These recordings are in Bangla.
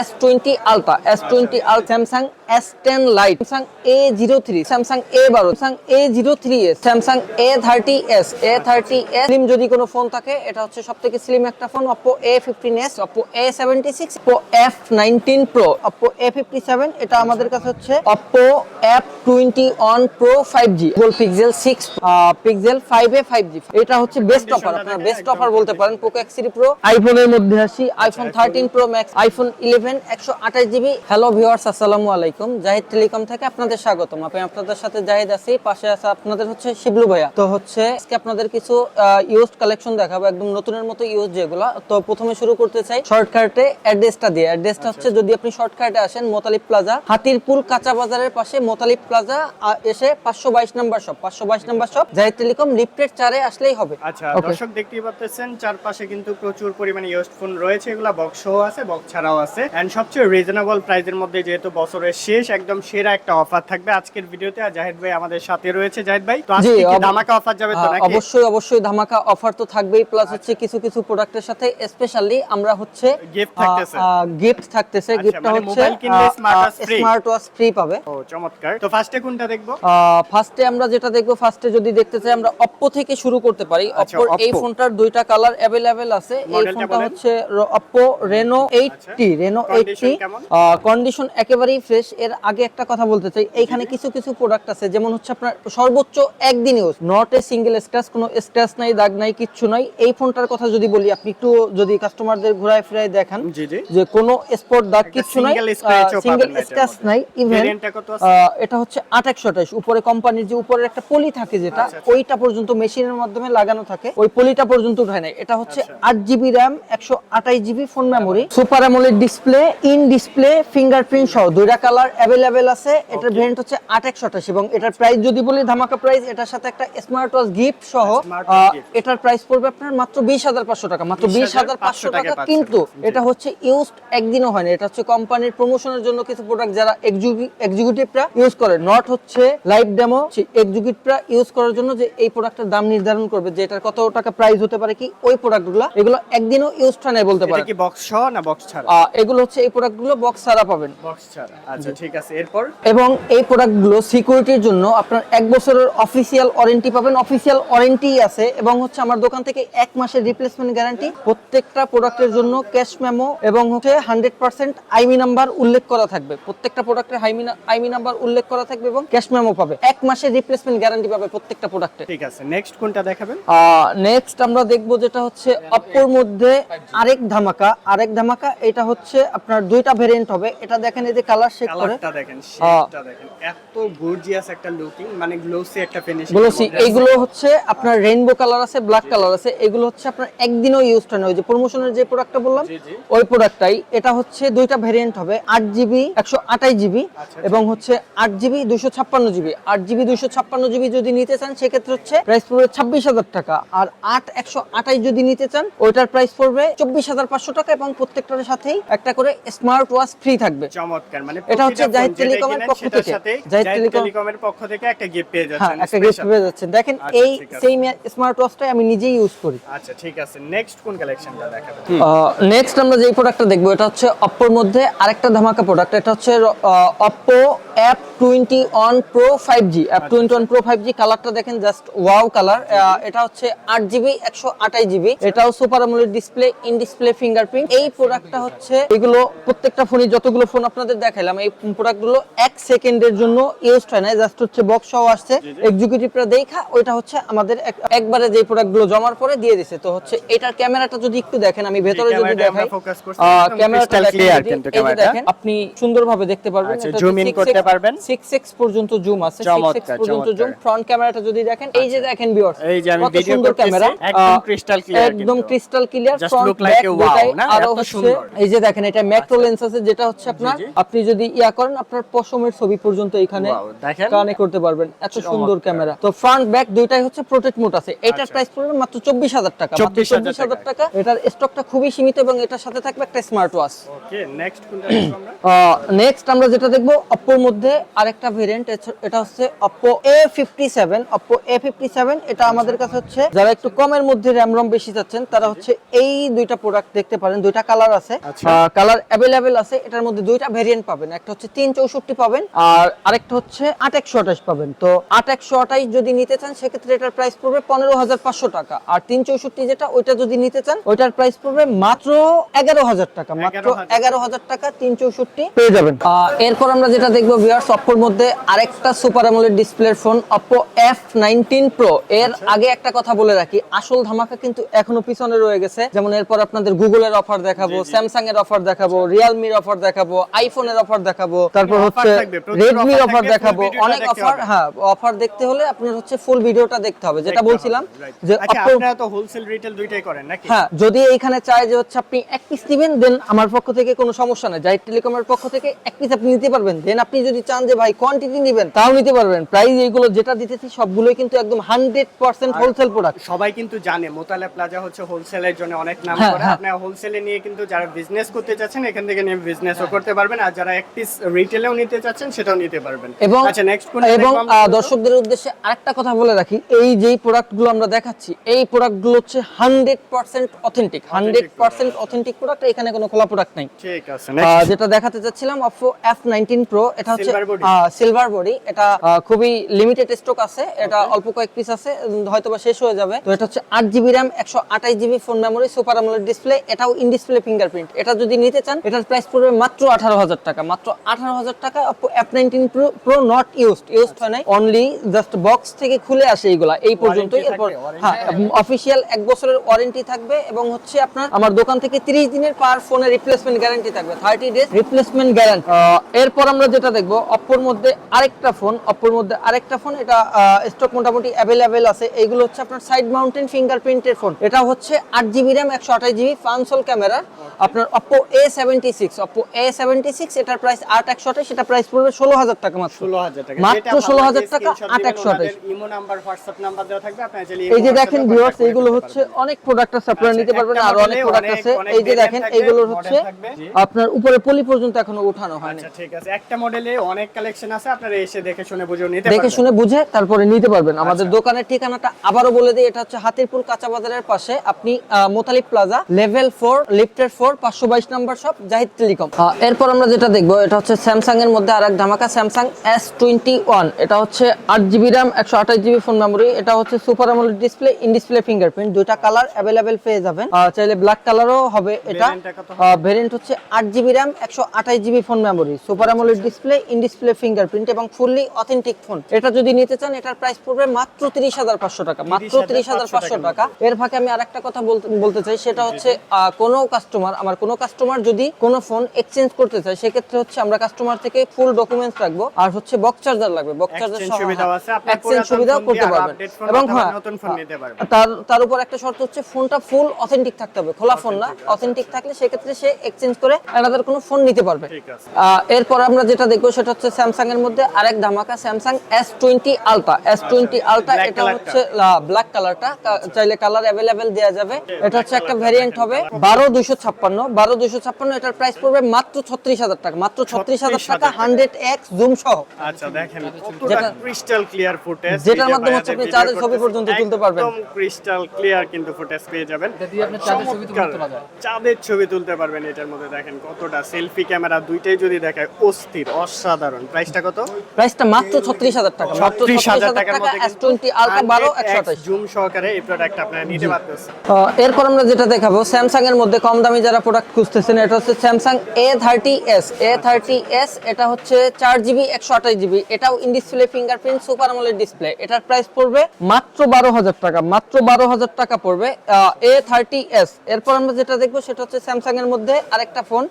S twenty ultra S twenty al Samsung S ten lite Samsung A zero three Samsung A বারো Samsung A zero three S Samsung A thirty S A thirty S slim যদি কোনো ফোন থাকে এটা হচ্ছে সব থেকে স্লিম একটা phone Oppo A fifteen S Oppo A seventy six Oppo F nineteen Pro Oppo A fifty seven এটা আমাদের কাছে হচ্ছে Oppo F twenty one Pro five G goal Pixel six Pixel five A five G এটা হচ্ছে বেস্ট অফার আপনার বেস্ট অফার বলতে পারেন পোকো এক্স থ্রি প্রো আইফোনের মধ্যে আসি iPhone thirteen Pro Max iPhone eleven একশো আঠাশ জিবি হ্যালো ভিউয়ার্স আসসালামু আলাইকুম। জাহিদ টেলিকম থেকে আপনাদের স্বাগতম। আমি আপনাদের সাথে জাহিদ আছি। পাশে আছে আপনাদের হচ্ছে শিবলু ভাইয়া। তো হচ্ছে আজকে আপনাদের কিছু ইউজড কালেকশন দেখাবো একদম নতুনের মতো ইউজ যেগুলো। তো প্রথমে শুরু করতে চাই শর্টকাটে অ্যাড্রেসটা দিয়ে। অ্যাড্রেসটা হচ্ছে যদি আপনি শর্টকাটে আসেন মোতালিব প্লাজা হাতিরপুল কাঁচা বাজারের পাশে মোতালিব প্লাজা এসে পাঁচশো বাইশ নাম্বার শপ পাঁচশো বাইশ number shop Zahid telecom lifted চারে আসলেই হবে। আচ্ছা. দর্শক দেখতেই পাচ্ছেন চারপাশে কিন্তু প্রচুর পরিমাণে ইউজড ফোন রয়েছে। এগুলা বক্স আছে বক্স ছাড়াও আছে। এন্ড সবচেয়ে রিজনেবল প্রাইসের মধ্যে যেহেতু বছরের শেষ একদম সেরা একটা অফার থাকবে আজকের ভিডিওতে। আর জাহিদ ভাই আমাদের সাথে রয়েছে। জাহিদ ভাই তো আজকে কি ধামাকা অফার যাবে তো নাকি? অবশ্যই অবশ্যই ধামাকা অফার তো থাকবেই। প্লাস হচ্ছে কিছু কিছু প্রোডাক্টের সাথে স্পেশালি আমরা হচ্ছে Gift থাকতেছে। গিফট থাকতেছে। আচ্ছা, গিফটটা মানে হচ্ছে free? স্মার্ট ওয়াচ ফ্রি পাবে। ও চমৎকার। তো ফার্স্টে কোনটা দেখব? ফার্স্টে আমরা যেটা দেখব ফার্স্টে যদি দেখতে চাই আমরা অপ্পো থেকে শুরু করতে পারি। আচ্ছা, অপ্পোর এই ফোনটার দুইটা কালার অ্যাভেলেবেল আছে। এই ফোনটা হচ্ছে Oppo Reno eighty Reno eighty condition একেবারেই ফ্রেশ এর আগে একটা কথা বলতে চাই এইখানে কিছু কিছু প্রোডাক্ট আছে যেমন হচ্ছে আপনার সর্বোচ্চ একদিন use not a single scratch কোনো স্ক্র্যাচ নাই দাগ নাই কিচ্ছু নাই। এই ফোনটার কথা যদি বলি আপনি একটু যদি কাস্টমারদের ঘুরায় ফিরায় দেখান যে কোনো স্পট দাগ কিচ্ছু নাই সিঙ্গেল স্ক্র্যাচ নাই ইভেন? এটা হচ্ছে আট একশো আঠাশ। উপরে কোম্পানির যে উপরের একটা পলি থাকে যেটা আচ্ছা, আচ্ছা। ওইটা পর্যন্ত মেশিনের মাধ্যমে লাগানো থাকে। ওই পলিটা পর্যন্ত উঠায় নাই। এটা হচ্ছে আচ্ছা। আট জিবি র্যাম একশো আঠাশ GB phone memory super AMOLED display in display fingerprint সহ দুইটা কালার অ্যাভেলেবেল আছে। এটার ভেরিয়েন্ট হচ্ছে আট একশো আঠাশ এবং এটার প্রাইস যদি বলি ধামাকা প্রাইস এটার সাথে একটা স্মার্ট ওয়াচ গিফট সহ gift। এটার প্রাইস পড়বে আপনার মাত্র বিশ হাজার পাঁচশো টাকা। মাত্র বিশ হাজার পাঁচশো 20,500 টাকা কিন্তু এটা হচ্ছে ইউজড একদিনও হয় না এটা হচ্ছে কোম্পানির প্রমোশনের জন্য কিছু প্রোডাক্ট যারা এক্সিকিউটিভরা ইউজ করে। নট হচ্ছে লাইভ ডেমো এক্সিকিউটিভরা ইউজ করার জন্য যে এই প্রোডাক্টের দাম নির্ধারণ করবে যে এটার কত টাকা প্রাইস হতে পারে কি ওই প্রোডাক্টগুলো এগুলো একদিনও ইউজ হয় না বলতে এটা পারেন কি বক্স সহ না বক্স ছাড়া? এগুলো হচ্ছে এই প্রোডাক্টগুলো বক্স ছাড়া পাবেন। বক্স ছাড়া। আচ্ছা ঠিক আছে। এরপর? এবং এই প্রোডাক্টগুলো সিকিউরিটির জন্য আপনার এক বছরের অফিসিয়াল ওয়ারেন্টি পাবেন। অফিসিয়াল ওয়ারেন্টি আছে এবং হচ্ছে আমার দোকান থেকে এক মাসের রিপ্লেসমেন্ট গ্যারান্টি প্রত্যেকটা প্রোডাক্টের জন্য ক্যাশ মেমো এবং হচ্ছে হান্ড্রেড পার্সেন্ট আইমি নাম্বার উল্লেখ করা থাকবে। প্রত্যেকটা প্রোডাক্টের আইমি নাম্বার উল্লেখ করা থাকবে এবং ক্যাশ মেমো পাবে। এক মাসের রিপ্লেসমেন্ট গ্যারান্টি পাবে প্রত্যেকটা প্রোডাক্টে ঠিক আছে। নেক্সট কোনটা দেখাবেন? নেক্সট আমরা দেখব যেটা হচ্ছে অপ্পোর মধ্যে আরেক ধামাকা। আরেক ধামাকা এটা হচ্ছে আপনার দুইটা ভেরিয়েন্ট হবে। এটা দেখেন এই যে কালার শেড করে। কালারটা দেখেন শেডটা দেখেন। এত গর্জিয়াস একটা লুকিং মানে গ্লোসি একটা ফিনিশিং গ্লোসি এইগুলো হচ্ছে আপনার রেইনবো কালার আছে ব্ল্যাক কালার আছে। এগুলো হচ্ছে আপনার একদিনও ইউজ হয় না। ওই যে প্রমোশনের যে প্রোডাক্টটা বললাম। ওই প্রোডাক্টটাই এটা হচ্ছে দুইটা ভেরিয়েন্ট হবে। আট জিবি একশো আঠাশ জিবি আচ্ছা। এবং হচ্ছে আট জিবি দুইশো ছাপ্পান্ন জিবি আট জিবি দুইশো ছাপ্পান্ন জিবি যদি নিতে চান সেক্ষেত্রে হচ্ছে প্রাইস পড়বে ছাব্বিশ হাজার টাকা। আর আট একশো আঠাশ যদি নিতে চান ওইটার প্রাইস পড়বে চব্বিশ হাজার পাঁচশো টাকা এবং প্রত্যেকটার সাথেই একটা করে স্মার্ট ওয়াচ ফ্রি থাকবে। চমৎকার মানে এটা হচ্ছে জাহিদ যেটাই টেলিকমের পক্ষ থেকে। জাহিদ টেলিকম- টেলিকমের পক্ষ থেকে একটা গিফট পেয়ে হ্যাঁ যাচ্ছেন একটা গিফট পেয়ে যাচ্ছেন। দেখেন আচ্ছা, এই সেম স্মার্ট ওয়াচটাই আমি নিজেই ইউজ করি। আচ্ছা ঠিক আছে। নেক্সট কোন কালেকশনটা দেখাবেন? নেক্সট আমরা যে প্রোডাক্টটা দেখব এটা হচ্ছে অপ্পোর মধ্যে আরেকটা ধামাকা প্রোডাক্ট এটা হচ্ছে Oppo F twenty one Pro five G F twenty one Pro five G কালারটা দেখেন জাস্ট ওয়াও কালার এটা হচ্ছে আট জিবি একশো আঠাশ জিবি এটাও সুপার আমলের ডিসপ্লে ইন ডিসপ্লে ফিঙ্গারপ্রিন্ট এই প্রোডাক্টটা হচ্ছে এগুলো প্রত্যেকটা ফোনে যতগুলো ফোন আপনাদের দেখাইলাম এই প্রোডাক্টগুলো এক সেকেন্ডের জন্য ইউজ হয় না। জাস্ট হচ্ছে বক্স সহ আসছে। এক্সিকিউটিভরা দেখা ওইটা হচ্ছে আমাদের একবারে যে প্রোডাক্টগুলো জমার পরে দিয়ে দিছে। তো হচ্ছে এটার ক্যামেরাটা যদি একটু দেখেন আমি ভেতরে যদি দেখাই ক্যামেরাটা যদি, কিন্তু ক্যামেরাটা। দেখেন, আপনি সুন্দরভাবে দেখতে পারবেন। আচ্ছা, এটা in 6x করতে পারবেন। 6x পর্যন্ত জুম আছে। 6x পর্যন্ত জুম ফ্রন্ট ক্যামেরাটা যদি দেখেন এই যে দেখেন ভিউয়ার্স এই যে আমি video সুন্দর ক্যামেরা একদম crystal clear একদম ক্রিস্টাল ক্লিয়ার ফ্রন্ট ব্যাক দুটাই? আরও সুন্দর। এই যে দেখেন এটা ম্যাক্রো লেন্স আছে যেটা হচ্ছে আপনার আপনি যদি ইয়া করেন আপনার পশমের ছবি পর্যন্ত এখানে কানেক্ট করতে পারবেন। এত সুন্দর ক্যামেরা তো ফ্রন্ট ব্যাক দুইটাই হচ্ছে প্রোটেক্ট মোড আছে। এটার আচ্ছা। প্রাইস পড়বে মাত্র চব্বিশ হাজার টাকা। 24,000 চব্বিশ হাজার টাকা। এটার স্টকটা খুবই সীমিত এবং এটার সাথে থাকবে একটা স্মার্ট ওয়াচ ওকে নেক্সট কোনটা দেখব আমরা? নেক্সট আমরা যেটা দেখব অপ্পোর মধ্যে আরেকটা ভেরিয়েন্ট এটা হচ্ছে Oppo A fifty seven Oppo A fifty seven এটা আমাদের কাছে হচ্ছে যারা একটু কমের মধ্যে র্যাম রম বেশি চাচ্ছেন তারা হচ্ছে এই দুইটা প্রোডাক্ট দেখতে পারেন। দুইটা কালার আছে। আচ্ছা। কালার অ্যাভেলেবেল আছে এটার মধ্যে দুইটা ভেরিয়েন্ট পাবেন। একটা হচ্ছে তিন চৌষট্টি পাবেন আর আরেকটা হচ্ছে আট একশো আঠাশ পাবেন। তো আট একশো আঠাশ যদি নিতে চান সেক্ষেত্রে এটার প্রাইস পড়বে পনেরো হাজার পাঁচশো টাকা। আর তিন চৌষট্টি যেটা ওইটা যদি নিতে চান ওইটার প্রাইস পড়বে মাত্র এগারো হাজার টাকা। মাত্র এগারো হাজার টাকা তিন চৌষট্টি। পেয়ে যাবেন। এরপর আমরা যেটা দেখব ভিউয়ার্স অপ্পোর মধ্যে আরেকটা সুপার অ্যামোলেড ডিসপ্লের phone Oppo F nineteen Pro এর আগে একটা কথা বলে রাখি আসল ধামাকা কিন্তু এখনও পিছনে রয়ে গেছে। যেমন এরপর আপনাদের গুগলের অফার দেখাবো স্যামসাং এর অফার দেখাবো রিয়েলমির অফার দেখাবো আইফোনের অফার দেখাবো তারপর হচ্ছে রেডমির অফার দেখাবো অনেক অফার হ্যাঁ অফার দেখতে হলে আপনার হচ্ছে ফুল ভিডিওটা দেখতে হবে যেটা বলছিলাম যে আচ্ছা আপনারা তো হোলসেল রিটেল দুইটাই করেন নাকি? হ্যাঁ যদি এইখানে চায় যে হচ্ছে আপনি এক পিস নেবেন দেন আমার পক্ষ থেকে কোনো সমস্যা নেই। জাহিদ টেলিকমের পক্ষ থেকে এক পিস আপনি নিতে পারবেন। দেন আপনি যদি চান যে ভাই কোয়ান্টিটি নেবেন তাও নিতে পারবেন। প্রাইস এইগুলো যেটা দিতেছি সবগুলোই কিন্তু একদম হান্ড্রেড পার্সেন্ট হোলসেল প্রোডাক্ট সবাই কিন্তু জানে মোতালে প্লাজা হচ্ছে হোলসেলের জন্য অনেক নাম হ্যাঁ, করে। হ্যাঁ। আপনারা হোলসেলে নিয়ে কিন্তু যারা বিজনেস করতে চাচ্ছেন এখান থেকে নিয়ে বিজনেসও করতে পারবেন। আর যারা এক পিস রিটেলেও নিতে চাচ্ছেন সেটাও নিতে পারবেন। এবং আচ্ছা নেক্সট কোন এবং দর্শকদের উদ্দেশ্যে আরেকটা কথা বলে রাখি। এই যেই প্রোডাক্টগুলো আমরা দেখাচ্ছি এই প্রোডাক্টগুলো হচ্ছে hundred percent authentic hundred percent authentic product এখানে কোনো খোলা প্রোডাক্ট নাই। ঠিক আছে যেটা দেখাতে চাচ্ছিলাম অপো এটা হচ্ছে সিলভার বডি এটা খুবই লিমিটেড স্টক আছে। এটা অল্প কয়েক পিস আছে হয়তো বা শেষ হয়ে যাবে। তো এটা হচ্ছে আট জিবি র্যাম একশো আঠাশ GB phone memory super AMOLED display এটাও ইন ডিসপ্লে ফিঙ্গারপ্রিন্ট এটা যদি নিতে চান এটার প্রাইস পড়বে মাত্র আঠারো হাজার টাকা। মাত্র আঠারো হাজার টাকা F nineteen Pro Pro not used used হয় নাই। অনলি জাস্ট বক্স থেকে খুলে আসে এইগুলা। এই Warranty এরপর হ্যাঁ অফিসিয়াল এক বছরের ওয়ারেন্টি থাকবে এবং হচ্ছে আপনার আমার দোকান থেকে 30 দিনের পার ফোনের রিপ্লেসমেন্ট গ্যারান্টি থাকবে 30 ডেজ রিপ্লেসমেন্ট গ্যারান্টি এরপর আমরা যেটা দেখব অপ্পোর মধ্যে আরেকটা ফোন অপ্পোর মধ্যে আরেকটা ফোন এটা স্টক মোটামুটি অ্যাভেলেবেল আছে। এইগুলো হচ্ছে আপনার সাইড মাউন্টেন ফিঙ্গারপ্রিন্টের ফোন এটা হচ্ছে আট জিবি র্যাম একশো আঠাশ জিবি ফানসোল ক্যামেরা আপনার Oppo A seventy six Oppo A seventy six এটার প্রাইস আট একশো আঠাশ সেটা প্রাইস পড়বে ষোলো হাজার টাকা মাত্র। ষোলো হাজার টাকা। মাত্র 16,000 লাগে, টাকা, আট একশো আঠাশ। ইমো নাম্বার হোয়াটসঅ্যাপ নাম্বার দেওয়া থাকবে আপনারা চাইলে এই যে দেখেন ভিউয়ার্স এইগুলো হচ্ছে অনেক প্রোডাক্ট আছে আপনারা আচ্ছা, নিতে পারবেন আর অনেক প্রোডাক্ট আছে। এই যে দেখেন থাকবে, এইগুলোর হচ্ছে আপনার উপরে পলি পর্যন্ত এখনও উঠানো হয়নি। আচ্ছা ঠিক আছে। একটা মডেলে অনেক কালেকশন আছে আপনারা এসে দেখে শুনে বুঝে নিতে দেখে শুনে বুঝে তারপরে নিতে পারবেন। আমাদের আচ্ছা। দোকানের ঠিকানাটা আবারও বলে দিই এটা হচ্ছে হাতিরপুল কাঁচা বাজারের পাশে। আপনি আহ, মোতালিব প্লাজা লেভেল ফোর লিফটের ফোর পাঁচশো বাইশ নাম্বার শপ জাহিদ টেলিকম। এরপর আমরা যেটা দেখব এটা হচ্ছে স্যামসাং এর মধ্যে আর এক ধামাকা স্যামসাং এস টোয়েন্টি ওয়ান এটা হচ্ছে আট জিবি র্যাম একশো আঠাশ জিবি ফোন মেমোরি এটা হচ্ছে super AMOLED display in display fingerprint দুইটা কালার অ্যাভেলেবেল পেয়ে যাবেন। চাইলে ব্ল্যাক কালারও হবে এটা। ভেরিয়েন্ট হচ্ছে আট জিবি র্যাম একশো আঠাশ GB phone memory super AMOLED display in display fingerprint এবং ফুললি অথেন্টিক ফোন এটা যদি নিতে চান এটার প্রাইস পড়বে মাত্র তিরিশ হাজার পাঁচশো টাকা। মাত্র তিরিশ হাজার পাঁচশো টাকা। এর ফাঁকে আমি আরেকটা কথা বলতে বলতে চাই সেটা হচ্ছে কোনো কাস্টমার আমার কোনো কাস্টমার যদি কোনো ফোন এক্সচেঞ্জ করতে চায় সেক্ষেত্রে হচ্ছে আমরা কাস্টমার থেকে ফুল ডকুমেন্টস রাখব আর হচ্ছে বক্স চার্জার লাগবে। বক্স চার্জার এক্সচেঞ্জ সুবিধাও করতে পারবেন। এবং হ্যাঁ নতুন ফোন নিতে পারবেন। তার তার উপর একটা শর্ত হচ্ছে ফোনটা ফুল অথেন্টিক থাকতে হবে। খোলা ফোন না অথেন্টিক থাকলে সেক্ষেত্রে সে এক্সচেঞ্জ করে আলাদা কোনো ফোন নিতে পারবে। ঠিক আছে। এরপর আমরা যেটা দেখব সেটা হচ্ছে স্যামসাং এর মধ্যে আরেক ধামাকা Samsung S twenty Ultra S twenty Ultra এটা হচ্ছে ব্ল্যাক কালারটা চাইলে কালার অ্যাভেলেবেল দেওয়া যাবে। এটা হচ্ছে একটা ভ্যারিয়েন্ট হবে বারো দুইশো ছাপ্পান্ন বারো ছাপ্পান্ন এটার প্রাইস পড়বে মাত্র ছত্রিশ হাজার টাকা মাত্র ছত্রিশ হাজার টাকা হান্ড্রেড এক্স জুম সহ। আচ্ছা দেখেন যেটা- ক্রিস্টাল ক্লিয়ার ফুটেজ যেটার মাধ্যমে হচ্ছে আপনি চাঁদের ছবি পর্যন্ত তুলতে পারবেন। একদম ক্রিস্টাল ক্লিয়ার কিন্তু ফুটেজ পেয়ে যাবেন। যদি আপনি চাঁদের ছবি তুলতে চমৎকার। চাঁদের ছবি তুলতে পারবেন এটার মধ্যে দেখেন কতটা। সেলফি ক্যামেরা দুইটাই যদি দেখায় অস্থির অসাধারণ। প্রাইসটা কত? প্রাইসটা মাত্র ছত্রিশ হাজার টাকা মাত্র ছত্রিশ হাজার টাকার মধ্যে এস টোয়েন্টি আলট্রা বারো একশো জুম সহকারে এই প্রোডাক্ট আপনারা নিতে পারতেছেন। এরপর আমরা যেটা দেখাবো স্যামসাং এর মধ্যে কম দামি যারা প্রোডাক্ট খুঁজতেছেন এটা হচ্ছে Samsung A thirty S A thirty S এটা হচ্ছে চার জিবি একশো আঠাশ জিবি এটাও in display fingerprint super AMOLED display এটার প্রাইস পড়বে মাত্র বারো হাজার টাকা মাত্র বারো হাজার টাকা পড়বে এ থার্টি এস এরপর আমরা যেটা দেখব সেটা হচ্ছে স্যামসাং এর মধ্যে আরেকটা phone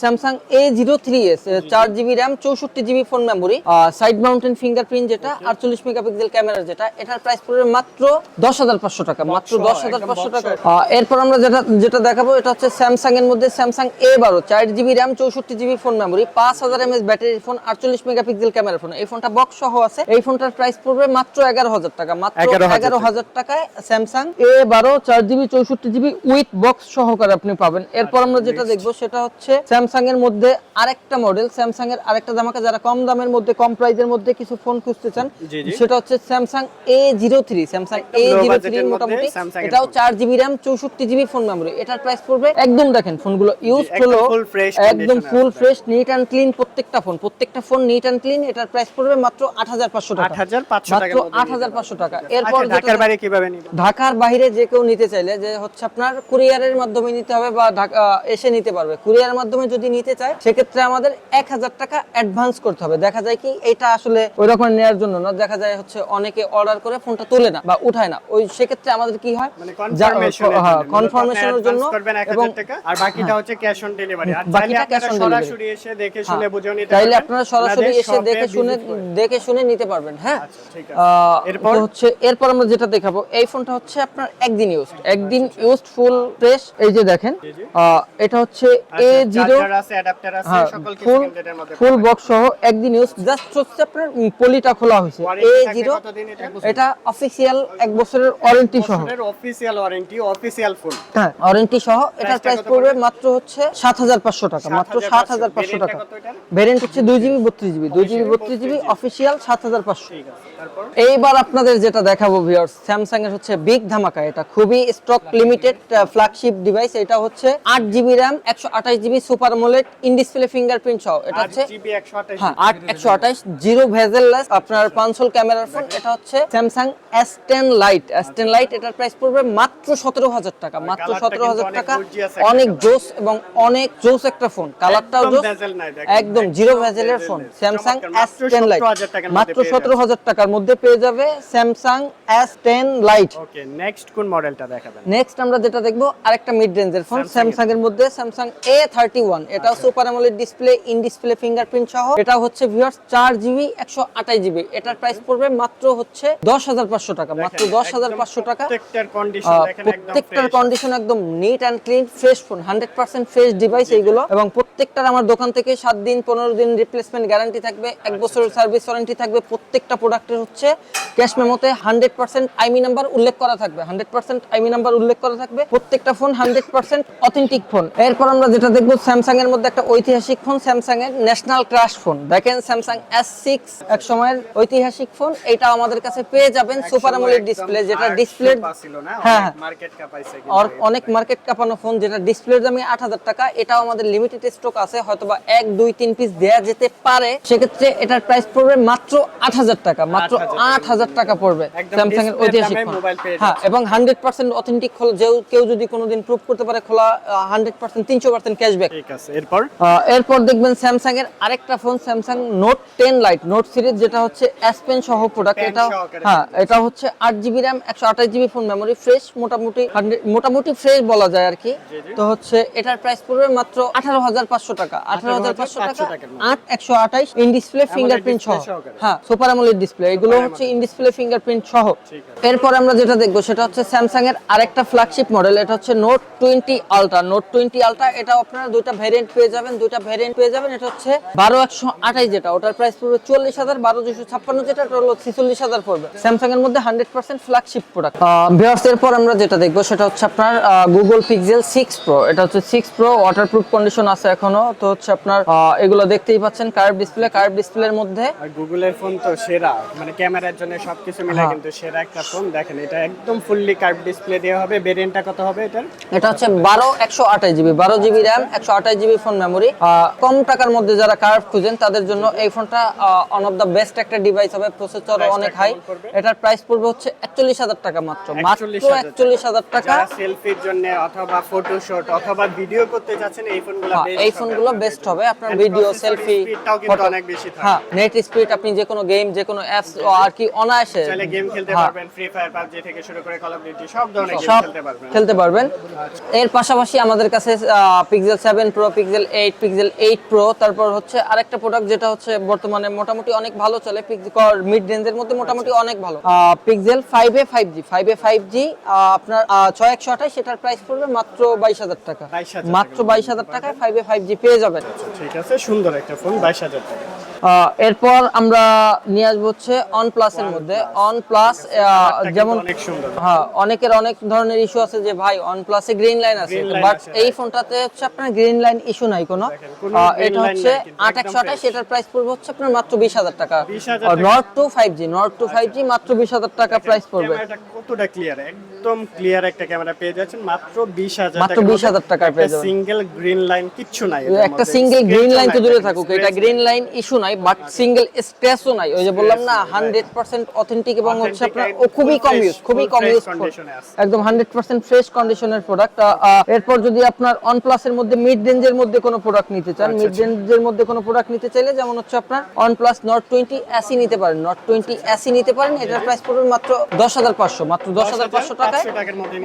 Samsung A zero three S চার জিবি র্যাম চৌষট্টি GB phone memory side mounted fingerprint যেটা আটচল্লিশ মেগাপিক্সেল ক্যামেরা যেটা এটার প্রাইস পড়বে মাত্র দশ হাজার পাঁচশো টাকা মাত্র দশ হাজার পাঁচশো টাকা। এরপর আমরা যেটা যেটা দেখাবো এটা হচ্ছে স্যামসাং এর মধ্যে স্যামসাং এ বারো চার জিবি র্যাম চৌষট্টি জিবি ফোন মেমোরি পাঁচ হাজার এমএস ব্যাটারি ফোন আটচল্লিশ মেগাপিক্সেল ক্যামেরা ফোন এই ফোনটা বক্স সহ আছে। এই ফোনটার প্রাইস পড়বে মাত্র এগারো হাজার টাকা। মাত্র এগারো হাজার টাকায় স্যামসাং এ বারো চার জিবি চৌষট্টি জিবি উইথ বক্স সহকারে আপনি পাবেন। এরপর আমরা যেটা দেখব সেটা হচ্ছে স্যামসাং এর মধ্যে আরেকটা মডেল স্যামসাং এর আরেকটা দামাকে যারা কম দামের মধ্যে কম প্রাইসের মধ্যে কিছু ফোন খুঁজতে চান। সেটা হচ্ছে Samsung A zero three Samsung A zero three মোটামুটি এটাও চার জিবি র্যাম চৌষট্টি জিবি ফোন মেমোরি এটার প্রাইস পড়বে একদম দেখেন ফোনগুলো ইউজ হলো একদম full fresh neat and clean প্রত্যেকটা ফোন প্রত্যেকটা ফোন নিট অ্যান্ড ক্লিন এটার প্রাইস পড়বে মাত্র আট হাজার পাঁচশো টাকা। 8,500 টাকার মাত্র মধ্যে আট হাজার পাঁচশো টাকা। এরপর আচ্ছা, ঢাকার বাইরে কীভাবে নিব ঢাকার বাইরে যে কেউ নিতে চাইলে যে হচ্ছে আপনার কুরিয়ারের মাধ্যমে নিতে হবে বা ঢাকা এসে নিতে পারবে। কুরিয়ারের মাধ্যমে যদি নিতে চায় সেক্ষেত্রে আমাদের এক হাজার টাকা অ্যাডভান্স করতে হবে। দেখা যায় কি এটা আসলে ওই রকম নেওয়ার জন্য না দেখা যায় হচ্ছে অনেকে অর্ডার করে ফোনটা তোলে না বা উঠায় না। ওই সেক্ষেত্রে আমাদের কি হয়? কনফার্মেশন হ্যাঁ কনফার্মেশনের জন্য এবং আর বাকিটা হচ্ছে ক্যাশ অন ডেলিভারি আর চাইলে আপনারা সরাসরি এসে দেখে শুনে হ্যাঁ, বুঝে নিতে চাইলে আপনারা সরাসরি এসে দেখে শুনে দেখে শুনে নিতে পারবেন হ্যাঁ? আচ্ছা, এরপর? হচ্ছে এরপর আমরা যেটা দেখাবো এই ফোনটা হচ্ছে আপনার একদিন ইউজ একদিন ইউজড ফুল ফ্রেশ এই যে দেখেন এটা হচ্ছে এ জিরো ফুল ফুল বক্স সহ একদিন ইউজ জাস্ট হচ্ছে আপনার পলিটা খোলা হয়েছে এ জিরো এটা? এটা অফিসিয়াল এক বছরের ওয়ারেন্টি সহ। অফিসিয়াল ওয়ারেন্টি অফিসিয়াল ফুল হ্যাঁ ওয়ারেন্টি সহ এটার প্রাইস পড়বে পড়বে? মাত্র হচ্ছে সাত হাজার পাঁচশো টাকা মাত্র সাত হাজার পাঁচশো। টাকা। ভ্যারিয়েন্ট হচ্ছে দুই জিবি বত্রিশ জিবি। দুই জিবি বত্রিশ জিবি অফিসিয়াল সাত হাজার পাঁচশো। এইবার আপনাদের যেটা দেখাবো ভিউয়ার্স স্যামসাং এর হচ্ছে বিগ ধামাকা এটা। খুবই স্টক লিমিটেড ফ্ল্যাগশিপ ডিভাইস এটা হচ্ছে আট জিবি র্যাম একশো আঠাশ GB super AMOLED in display fingerprint সহ। এটা হচ্ছে জিবি 128 হ্যাঁ আট একশো আঠাশ জিরো ভেজেললেস আপনার পাঁচশোল ক্যামেরার ফোন এটা হচ্ছে Samsung S ten Lite S ten Lite এটার প্রাইস পড়বে মাত্র সতেরো হাজার টাকা মাত্র সতেরো হাজার টাকা। অনেক কালার। জোস এবং অনেক জোস একটা ফোন। কালারটাও একদম জোস। একদম zero ভেজেলের phone. Samsung S ten Lite 17,000 টাকার মধ্যে মাত্র সতেরো হাজার টাকার মধ্যে পেয়ে যাবে Samsung S ten Lite okay next কোন মডেলটা দেখাবেন? নেক্সট আমরা যেটা দেখব আরেকটা মিড রেঞ্জের ফোন স্যামসাং এর মধ্যে স্যামসাং এ থার্টি ওয়ান এটাও super AMOLED display in display fingerprint সহ। এটা হচ্ছে ভিউয়ার্স চার জিবি একশো আঠাশ জিবি। এটার প্রাইস পড়বে মাত্র হচ্ছে দশ হাজার পাঁচশো টাকা মাত্র দশ হাজার পাঁচশো টাকা। প্রত্যেকটার। কন্ডিশন একদম neat and clean fresh phone hundred percent fresh device এইগুলো এবং প্রত্যেকটার আমার দোকান থেকে সাত দিন পনেরো দিন রিপ্লেসমেন্ট গ্যারান্টি থাকবে এক বছরের সার্ভিস ওয়ারেন্টি থাকবে প্রত্যেকটা প্রোডাক্টের হচ্ছে ক্যাশ মেমোতে হান্ড্রেড পার্সেন্ট আইমি নাম্বার উল্লেখ করা থাকবে হান্ড্রেড পার্সেন্ট আইমি নাম্বার উল্লেখ করা থাকবে প্রত্যেকটা phone hundred percent authentic phone এরপর আমরা যেটা দেখব স্যামসাং এর মধ্যে একটা ঐতিহাসিক ফোন স্যামসাং এর ন্যাশনাল ক্রাশ ফোন দেখেন স্যামসাং এস সিক্স এক সময়ের ঐতিহাসিক ফোন এটা আমাদের কাছে পেয়ে যাবেন সুপার অ্যামোলেড ডিসপ্লে যেটা ডিসপ্লে হ্যাঁ, অনেক মার্কেট কাঁপানো ফোন যেটা ডিসপ্লের দামই আট হাজার টাকা। এটাও আমাদের লিমিটেড স্টক আছে হয়তোবা এক দুই তিন পিস দেয়া যেতে পারে। সেক্ষেত্রে এটার প্রাইস পড়বে মাত্র আট হাজার টাকা মাত্র আট হাজার টাকা। পড়বে। স্যামসাং এর ঐতিহাসিক হ্যাঁ এবং হান্ড্রেড পার্সেন্ট অথেন্টিক খোলা কেউ যদি কোনোদিন প্রুভ করতে পারে খোলা হান্ড্রেড পার্সেন্ট তিনশো পার্সেন্ট ক্যাশব্যাক ঠিক আছে এরপর? এরপর দেখবেন স্যামসাং এর আরেকটা phone Samsung Note ten Lite Note series যেটা হচ্ছে এস পেন সহ প্রোডাক্ট এটা হ্যাঁ এটা হচ্ছে আট জিবি র্যাম একশো আঠাশ জিবি ফোন মেমোরি ফ্রেশ মোটামুটি 100 মোটামুটি ফ্রেশ বলা যায় আর কি। তো হচ্ছে এটার প্রাইস পড়বে মাত্র আঠারো হাজার পাঁচশো টাকা। আঠারো হাজার পাঁচশো টাকা আট একশো আঠাশ ইন ডিসপ্লে ফিঙ্গারপ্রিন্ট সহ। হ্যাঁ সুপার অ্যামোলেড ডিসপ্লে এগুলো হচ্ছে ইন ডিসপ্লে ফিঙ্গারপ্রিন্ট সহ। এরপর আমরা যেটা দেখব সেটা হচ্ছে স্যামসাং এর আরেকটা ফ্ল্যাগশিপ মডেল এটা হচ্ছে Note twenty Ultra Note twenty Ultra এটা আপনারা দুইটা ভ্যারিয়েন্ট পেয়ে যাবেন দুইটা ভ্যারিয়েন্ট পেয়ে যাবেন এটা হচ্ছে বারো একশো আঠাশ যেটা ওটার প্রাইস পড়বে চল্লিশ হাজার বারো দুশো ছাপ্পান্ন যেটা হলো ছিচল্লিশ হাজার পড়বে। স্যামসাং এর মধ্যে হান্ড্রেড পার্সেন্ট ফ্ল্যাগশিপ প্রোডাক্ট এরপর আমরা যেটা দেখব সেটা হচ্ছে আপনার গুগল পিক্সেল সিক্স প্রো এটা হচ্ছে সিক্স প্রো ওয়াটারপ্রুফ কন্ডিশন আছে এখনও। তো হচ্ছে আপনার এগুলো দেখতেই পাচ্ছেন কার্ভ ডিসপ্লে কার্ভ ডিসপ্লের মধ্যে। গুগলের ফোন তো সেরা। মানে ক্যামেরার জন্য সবকিছু মিলে হ্যাঁ। কিন্তু সেরা একটা ফোন দেখেন এটা একদম ফুললি কার্ভ ডিসপ্লে দেওয়া হবে। ভেরিয়েন্টটা কত হবে এটার? এটা হচ্ছে বারো একশো আঠাশ জিবি বারো জিবি র্যাম একশো আঠাশ জিবি ফোন মেমোরি কম টাকার মধ্যে যারা কার্ভ খুঁজেন তাদের জন্য এই ফোনটা অন অফ দ্য বেস্ট একটা ডিভাইস হবে। প্রসেসর অনেক হাই এটার প্রাইস পড়বে হচ্ছে একচল্লিশ হাজার টাকা মাত্র। মাত্র 41,000 একচল্লিশ হাজার টাকা। সেলফির জন্য অথবা ফটোশুট অথবা ভিডিও করতে চাচ্ছেন এই ফোনগুলো হ্যাঁ, এই ফোনগুলো বেস্ট হবে। আপনার ভিডিও সেলফি কিন্তু অনেক বেশি থাকে। হ্যাঁ নেট স্পিড আপনি যে কোনো গেম যে কোনো অ্যাপস আর কি অনায়াসে চাইলে গেম খেলতে হ্যাঁ, পারবেন ফ্রি ফায়ার পাবজি থেকে শুরু করে কল অফ ডিউটি সব ধরনের গেম খেলতে পারবেন। খেলতে পারবেন। এর পাশাপাশি আমাদের কাছে Pixel seven Pro Pixel eight Pixel eight Pro তারপর হচ্ছে আরেকটা প্রোডাক্ট যেটা হচ্ছে বর্তমানে মোটামুটি অনেক ভালো চলে মিড রেঞ্জের মধ্যে মোটামুটি অনেক ভালো। Pixel five A five G five A five G আপনার আহ, ছয় একশো আঠাশ সেটার প্রাইস পড়বে মাত্র বাইশ হাজার টাকা। 22,000 মাত্র বাইশ হাজার টাকায় ফাইভ এ ফাইভ জি পেয়ে যাবেন। ঠিক আছে সুন্দর একটা ফোন বাইশ হাজার টাকা। এরপর আমরা নিয়ে আসব হচ্ছে অন প্লাসের মধ্যে। অন প্লাস যেমন হ্যাঁ অনেকের অনেক ধরনের ইস্যু আছে যে ভাই অন প্লাসে গ্রিন লাইন আছে। বাট এই ফোনটাতে হচ্ছে আপনার গ্রিন লাইন ইস্যু নাই কোনো। এটা হচ্ছে আট একশো আঠাশ এটার প্রাইস পড়বে হচ্ছে আপনার মাত্র বিশ হাজার টাকা। 20,000 Nord two five G two five G মাত্র বিশ হাজার টাকা প্রাইস পড়বে। কতটা ক্লিয়ার একদম ক্লিয়ার একটা ক্যামেরা পেয়ে যাচ্ছেন মাত্র 20000 মাত্র 20,000 টাকায় পেয়ে যাবেন। সিঙ্গেল গ্রিন লাইন কিচ্ছু নাই একটা সিঙ্গেল গ্রিন লাইন তো দূরে থাকুক এটা গ্রিন লাইন ইস্যু নাই বাট সিঙ্গেল স্ক্র্যাচও নাই। ওই যে বললাম না হান্ড্রেড পার্সেন্ট অথেন্টিক এবং হচ্ছে আপনার ও খুবই কম ইউজ খুবই কম ইউজ একদম হান্ড্রেড পার্সেন্ট ফ্রেশ কন্ডিশনের প্রোডাক্ট এরপর যদি আপনার অন প্লাসের মধ্যে মিড রেঞ্জের মধ্যে কোনো প্রোডাক্ট নিতে চান আচ্ছা, মিড রেঞ্জের মধ্যে কোনো প্রোডাক্ট নিতে চাইলে যেমন হচ্ছে আপনার OnePlus Nord twenty SE নিতে পারেন। নট টোয়েন্টি এসি নিতে পারেন। এটার প্রাইস পড়বে মাত্র দশ হাজার পাঁচশো মাত্র দশ হাজার পাঁচশো টাকায়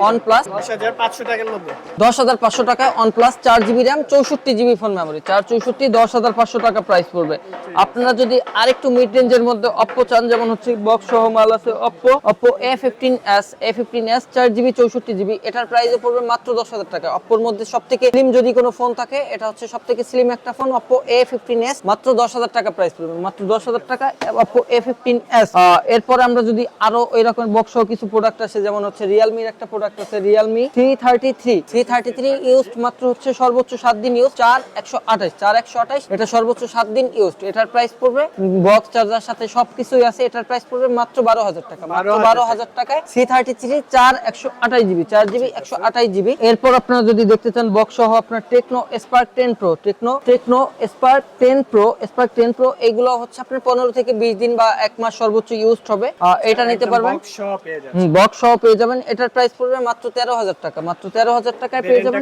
অন প্লাস দশ হাজার পাঁচশো টাকার মধ্যে। দশ হাজার পাঁচশো টাকায় অন প্লাস চার জিবি র্যাম চৌষট্টি জিবি ফোন মেমোরি চার চৌষট্টি দশ হাজার পাঁচশো টাকা প্রাইস পড়বে। আপনারা যদি আরেকটু মিড রেঞ্জের মধ্যে অপ্পো চান, যেমন হচ্ছে বক্স সহ মাল আছে Oppo Oppo A fifteen S A fifteen S চার জিবি চৌষট্টি জিবি এটার প্রাইসে পড়বে মাত্র দশ হাজার টাকা। অপ্পোর মধ্যে সব থেকে স্লিম যদি কোনো ফোন থাকে, এটা হচ্ছে সব থেকে স্লিম একটা phone Oppo A fifteen S মাত্র দশ হাজার টাকা প্রাইস পড়বে। মাত্র দশ হাজার টাকা অপ্পো এ ফিফটিন এস এরপরে আমরা যদি আরও ওই রকম বক্স সহ কিছু প্রোডাক্ট আছে যেমন হচ্ছে রিয়েলমির একটা প্রোডাক্ট আছে Realme three thirty three three thirty three used মাত্র হচ্ছে সর্বোচ্চ সাত দিন ইউজ চার একশো আঠাশ, চার একশো আঠাশ, এটা সর্বোচ্চ সাত দিন ইউজড এটার প্রাইস পড়বে। বক্স চার্জার সাথে সবকিছুই আছে এটার প্রাইস পড়বে মাত্র বারো হাজার টাকা। মাত্র 12,000 বারো হাজার টাকায় থ্রি থার্টি থ্রি চার একশো আঠাশ জিবি চার জিবি একশো আঠাশ জিবি এরপর আপনারা যদি দেখতে চান বক্স সহ আপনার Tecno Spark ten Pro Tecno Tecno Spark ten Pro Spark ten Pro এগুলো হচ্ছে আপনার পনেরো থেকে বিশ দিন বা এক মাস সর্বোচ্চ ইউজড হবে। এটা নিতে পারবেন। সহ পেয়ে যাচ্ছে বক্স সহ পেয়ে যাবেন। এটার প্রাইস পড়বে মাত্র তেরো হাজার টাকা। মাত্র তেরো হাজার টাকায় পেয়ে যাবেন?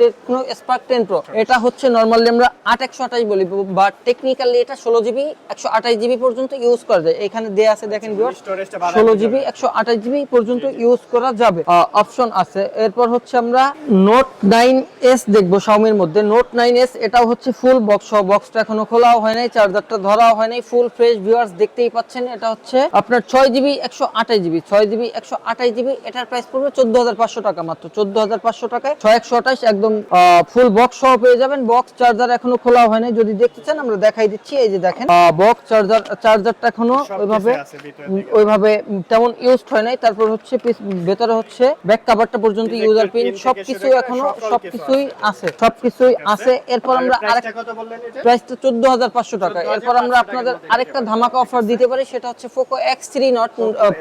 টেকনো স্পার্ক টেন প্রো এটা হচ্ছে নর্মালি আমরা আট একশো আঠাশ বলি বাট টেকনিক্যালি এটা ষোলো জিবি একশো আঠাশ জিবি পর্যন্ত ইউজ করা যায়। এখানে দেয়া আছে দেখেন ষোলো জিবি একশো আঠাশ জিবি পর্যন্ত ইউজ করা যাবে। অপশন আছে। এরপর হচ্ছে আমরা নোট নাইন এস দেখব শাওমির মধ্যে। নোট নাইন এস এটাও হচ্ছে ফুল বক্স বক্সটা এখনও খোলাও হয় নাই চার্জারটা ধরাও হয় নাই ফুল ফ্রেশ ভিউয়ার্স দেখতেই পাচ্ছেন। এটা হচ্ছে আপনার ছয় জিবি একশো আঠাশ জিবি। ছয় জিবি একশো আঠাশ জিবি এটার প্রাইস পড়বে চোদ্দ হাজার পাঁচশো টাকা মাত্র। চোদ্দ হাজার পাঁচশো টাকায় ছয় একশো আঠাশ একদম ফুল বক্স সহ পেয়ে যাবেন। বক্স চার্জার এখনও খোলা হয় নাই। যদি দেখতে চান আমরা দেখাই দিচ্ছি। এই যে দেখেন বক্স চার্জার চার্জারটা এখনও ওইভাবে ওইভাবে তেমন ইউজড হয় নাই। তারপর হচ্ছে ভেতরে হচ্ছে ব্যাক কাভারটা পর্যন্ত ইউজার পিন সবকিছু এখনও সবকিছুই আছে। সবকিছুই আছে। এরপর আমরা আরেক প্রাইসটা কত বললেন এটা? প্রাইসটা চোদ্দ হাজার পাঁচশো টাকা। এরপর আমরা আপনাদের আরেকটা ধামাকা অফার দিতে পারি সেটা হচ্ছে Poco X three not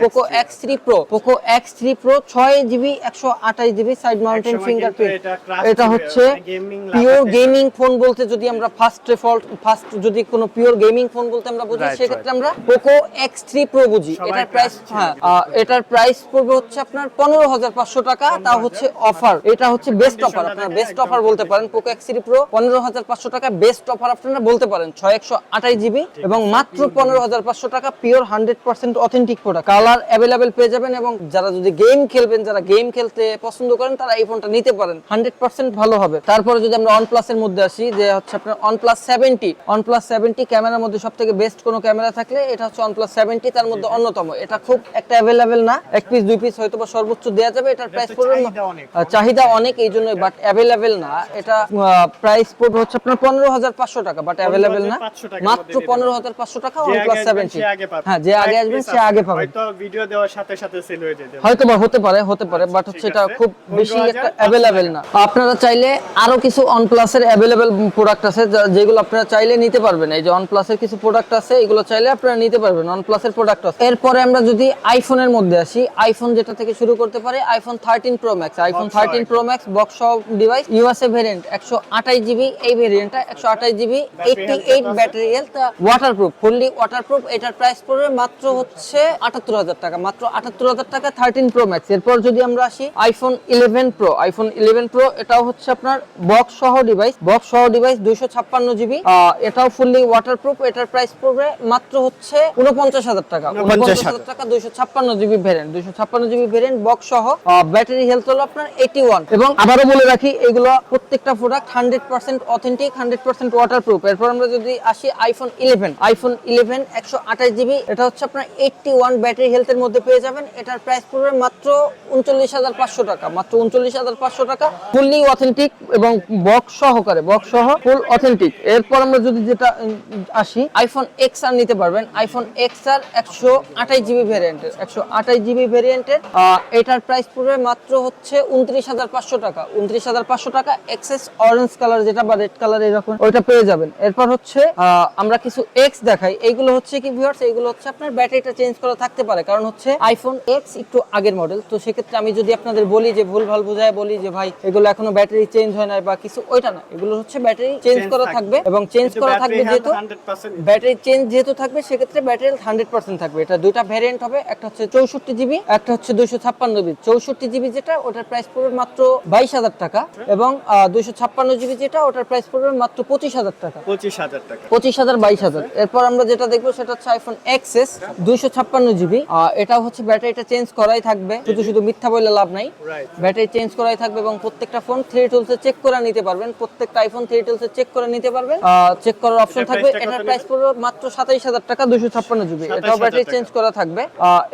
Poco X three Pro Poco X three Pro ছয় জিবি একশো আঠাশ জিবি সাইড মাউন্টেন ফিঙ্গারপ্রিন্ট এটা হচ্ছে পিওর গেমিং ফোন বলতে যদি আমরা ফার্স্ট ডিফল্ট ফার্স্ট যদি কোনো পিওর গেমিং ফোন বলতে আমরা বুঝি সেক্ষেত্রে আমরা পোকো এক্স থ্রি প্রো বুঝি। এটার প্রাইস হ্যাঁ এটার প্রাইস পড়বে হচ্ছে আপনার পনেরো হাজার পাঁচশো টাকা তা হচ্ছে অফার এটা হচ্ছে বেস্ট অফার আপনারা বেস্ট অফার বলতে পারেন। পোকো এক্স থ্রি প্রো পনেরো হাজার পাঁচশো টাকা বেস্ট অফার আপনারা বলতে পারেন ছয় একশো আঠাশ জিবি এবং মাত্র পনেরো হাজার পাঁচশো টাকা pure hundred percent authentic product colour available পেয়ে যাবেন এবং যারা যদি গেম খেলবেন যারা গেম খেলতে পছন্দ করেন তারা এই ফোনটা নিতে পারেন। হান্ড্রেড পার্সেন্ট ভালো হবে। তারপরে যদি আমরা অন প্লাসের মধ্যে আসি যে হচ্ছে আপনার OnePlus seventy OnePlus seventy ক্যামেরার মধ্যে সব থেকে বেস্ট কোনো ক্যামেরা থাকলে এটা হচ্ছে অন প্লাস সেভেন্টি তার মধ্যে অন্যতম। এটা খুব একটা অ্যাভেলেবেল না। এক পিস দুই পিস হয়তো বা সর্বোচ্চ দেওয়া যাবে। এটার প্রাইস পড়বে চাহিদা অনেক। এই জন্য বাট অ্যাভেলেবেল না। এটা প্রাইস পড়বে হচ্ছে আপনার পনেরো হাজার পাঁচশো টাকা বাট অ্যাভেলেবেল না। মাত্র পনেরো হাজার পাঁচশো টাকা ওয়ান প্লাস সেভেন্টি হ্যাঁ যে আগে আসবেন সে আগে হয়তো ভিডিও দেওয়ার সাথে সাথে সেল হয়ে যেতে। হয়তো বা হতে পারে হতে পারে বাট হচ্ছে এটা খুব বেশি একটা অ্যাভেলেবেল না। আপনারা চাইলে আরও কিছু অন প্লাসের অ্যাভেলেবেল প্রোডাক্ট আছে যেগুলো আপনারা চাইলে নিতে পারবেন। এই যে অন প্লাসের কিছু প্রোডাক্ট আছে এগুলো চাইলে আপনারা নিতে পারবেন। অন প্লাসের প্রোডাক্ট আছে। এরপরে আমরা যদি আইফোনের মধ্যে আসি আইফোন যেটা থেকে শুরু করতে পারি iPhone thirteen Pro Max iPhone thirteen Pro Max box সহ ডিভাইস ইউএসএ ভেরিয়েন্ট একশো আঠাশ জিবি এই ভেরিয়েন্টটা একশো আঠাশ GB eighty eight battery health waterproof fully waterproof এটার প্রাইস পড়বে মাত্র হচ্ছে আটাত্তর হাজার টাকা মাত্র আটাত্তর হাজার টাকা থার্টিন প্রো ম্যাক্স এরপর যদি আমরা আসি iPhone eleven Pro iPhone eleven Pro এটাও হচ্ছে আপনার বক্স সহ ডিভাইস বক্স সহ ডিভাইস দুইশো ছাপ্পান্ন জিবি এটাও ফুললি ওয়াটারপ্রুফ এটার প্রাইস পড়বে মাত্র হচ্ছে উনপঞ্চাশ হাজার টাকা। উনপঞ্চাশ হাজার। টাকা দুইশো ছাপ্পান্ন জিবি ভ্যারিয়েন্ট দুইশো ছাপ্পান্ন জিবি ভ্যারিয়েন্ট বক্স সহ ব্যাটারি হেলথ হলো আপনার এইটি ওয়ান এবং আবারও বলে রাখি এগুলো প্রত্যেকটা product hundred percent authentic hundred percent waterproof এরপর আমরা যদি আসি আইফোন ইলেভেন আইফোন ইলেভেন একশো আঠাশ জিবি এটা হচ্ছে আপনার এইটটি ওয়ান ব্যাটারি হেলথের মধ্যে পেয়ে যাবেন। এটার প্রাইস পড়বে মাত্র উনচল্লিশ হাজার পাঁচশো টাকা মাত্র উনচল্লিশ হাজার পাঁচশো টাকা ফুললি অথেন্টিক এবং বক্স সহকারে বক্স সহ ফুল অথেন্টিক এরপর আমরা যদি যেটা আইফোন এক্স আর নিতে পারবেন। আইফোন এক্স আর একশো আঠাশ জিবি ভ্যারিয়েন্টের একশো আঠাশ জিবি ভ্যারিয়েন্টের এটার প্রাইস পড়বে মাত্র হচ্ছে উনত্রিশ হাজার পাঁচশো টাকা। উনত্রিশ হাজার পাঁচশো টাকা এক্সেস অরেঞ্জ কালার যেটা বা রেড কালার এরকম ওইটা পেয়ে যাবেন। এরপর হচ্ছে আমরা কিছু এক্স দেখাই। এইগুলো হচ্ছে কি ভিউয়ার্স এইগুলো হচ্ছে আপনার ব্যাটারিটা চেঞ্জ করা থাকতে পারে। কারণ হচ্ছে আইফোন এক্স একটু আগের মডেল তো সেক্ষেত্রে আমি যদি আপনাদের বলি যে ভুল ভালো বোঝায় বলি যে ভাই এগুলো এখনও ব্যাটারি চেঞ্জ হয় নাই বা কিছু ওইটা না। এগুলো হচ্ছে ব্যাটারি চেঞ্জ করা থাকবে। এবং চেঞ্জ করা থাকবে যেহেতু 100% ব্যাটারি চেঞ্জ যেহেতু থাকবে সেক্ষেত্রে ব্যাটারি হান্ড্রেড পার্সেন্ট থাকবে। এটা দুইটা ভ্যারিয়েন্ট হবে একটা হচ্ছে চৌষট্টি জিবি একটা হচ্ছে দুইশো ছাপ্পান্ন জিবি। চৌষট্টি জিবি যেটা ওটার প্রাইস পড়বে মাত্র বাইশ হাজার টাকা এবং দুইশো ছাপ্পান্ন জিবি যেটা ওটার প্রাইস পড়বে মাত্র পঁচিশ হাজার টাকা। পঁচিশ হাজার টাকা। পঁচিশ হাজার বাইশ হাজার। এরপর আমরা যেটা দেখব সেটা হচ্ছে আইফোন দুইশো ছাপ্পান্ন জিবি। এটা হচ্ছে ব্যাটারিটা চেঞ্জ করাই থাকবে। শুধু শুধু মিথ্যা বললে লাভ নাই। ব্যাটারি চেঞ্জ করাই থাকবে এবং প্রত্যেকটা ফোন থ্রি টুলসে চেক করে নিতে পারবেন। প্রত্যেকটা আইফোন থ্রি টুলসে চেক করে নিতে পারবেন। চেক করার অপশন থাকবে টা এটার প্রাইস পড়বে মাত্র সাতাইশ হাজার টাকা দুশো ছাপ্পান্ন জিবি এটাও ব্যাটারি চেঞ্জ করা থাকবে।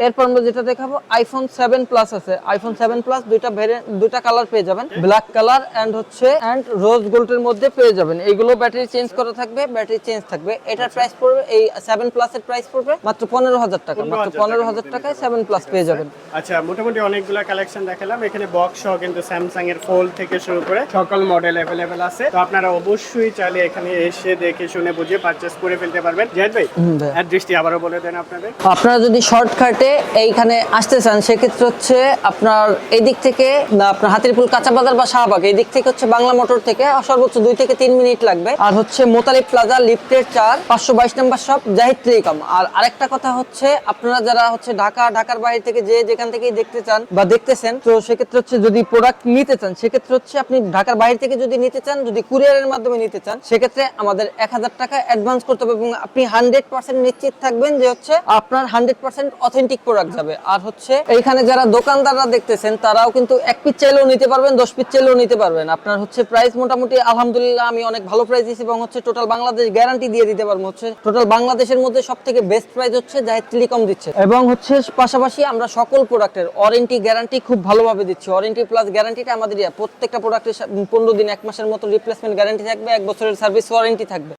এরপর আমরা যেটা দেখাবো আইফোন সেভেন প্লাস আছে। আইফোন সেভেন প্লাস দুইটা ভেরিয়েন্ট দুইটা কালার পেয়ে যাবেন। ব্ল্যাক কালার এন্ড হচ্ছে এন্ড রোজ গোল্ডের মধ্যে পেয়ে যাবেন। এইগুলো ব্যাটারি চেঞ্জ করা থাকবে ব্যাটারি চেঞ্জ থাকবে। এটার প্রাইস পড়বে এই সেভেন প্লাস এর প্রাইস পড়বে মাত্র পনেরো হাজার টাকা। মাত্র 15,000 পনেরো হাজার টাকার টাকায় সেভেন প্লাস পেয়ে যাবেন। আচ্ছা মোটামুটি অনেকগুলো কালেকশন দেখালাম। এখানে বক্স সহ কিন্তু স্যামসাং এর ফোল্ড থেকে শুরু করে সকল মডেল অ্যাভেলেবেল আছে। তো আপনারা অবশ্যই চাইলে এখানে এসে দেখে শুনে বুঝে পারচেস করে ফেলতে পারবেন। জাহিদ ভাই অ্যাড্রেসটি আবারও বলে দেন আপনাদের। আপনারা যদি শর্টকাটে এইখানে আসতে চান সেক্ষেত্রে হচ্ছে আপনার এই দিক থেকে আপনার হাতিরপুল কাঁচা বাজার বা শাহবাগ এই দিক থেকে হচ্ছে বাংলা মোটর থেকে সর্বোচ্চ দুই থেকে তিন মিনিট লাগবে। আর হচ্ছে মোতালিব প্লাজা লিফটের চার পাঁচশো বাইশ নম্বর সব জাহিদ টেলিকম। আর আরেকটা কথা হচ্ছে আপনারা যারা হচ্ছে ঢাকা ঢাকার বাইরে থেকে যে যেখান থেকেই দেখতে চান বা দেখতেছেন তো সেক্ষেত্রে হচ্ছে যদি প্রোডাক্ট নিতে চান সেক্ষেত্রে হচ্ছে আপনি ঢাকার বাইরে থেকে যদি নিতে চান যদি কুরিয়ারের মাধ্যমে নিতে চান সেক্ষেত্রে আমাদের এক হাজার টাকা অ্যাডভান্স করতে হবে এবং আপনি হান্ড্রেড পার্সেন্ট নিশ্চিত থাকবেন যে হচ্ছে আপনার হান্ড্রেড পার্সেন্ট অথেন্টিক প্রোডাক্ট যাবে। আর হচ্ছে এইখানে যারা দোকানদাররা দেখতেছেন, তারাও কিন্তু এক পিস চাইলেও নিতে পারবেন, দশ পিস চাইলেও নিতে পারবেন। আপনার হচ্ছে প্রাইস মোটামুটি আলহামদুলিল্লাহ আমি অনেক ভালো প্রাইস দিচ্ছি এবং হচ্ছে টোটাল বাংলাদেশ গ্যারান্টি দিয়ে দিতে পারব। হচ্ছে টোটাল বাংলাদেশের মধ্যে সব থেকে বেস্ট প্রাইস হচ্ছে জাহেদ টেলিকম দিচ্ছে। এবং হচ্ছে পাশাপাশি আমরা সকল প্রোডাক্টের ওয়ারেন্টি গ্যারান্টি খুব ভালোভাবে দিচ্ছি। ওয়ারেন্টি প্লাস গ্যারান্টিটা আমাদের প্রত্যেকটা প্রোডাক্টের পনেরো দিন, এক মাসের মতো রিপ্লেসমেন্ট গ্যারান্টি থাকবে, এক বছরের সার্ভিস ওয়ারেন্টি থাকবে।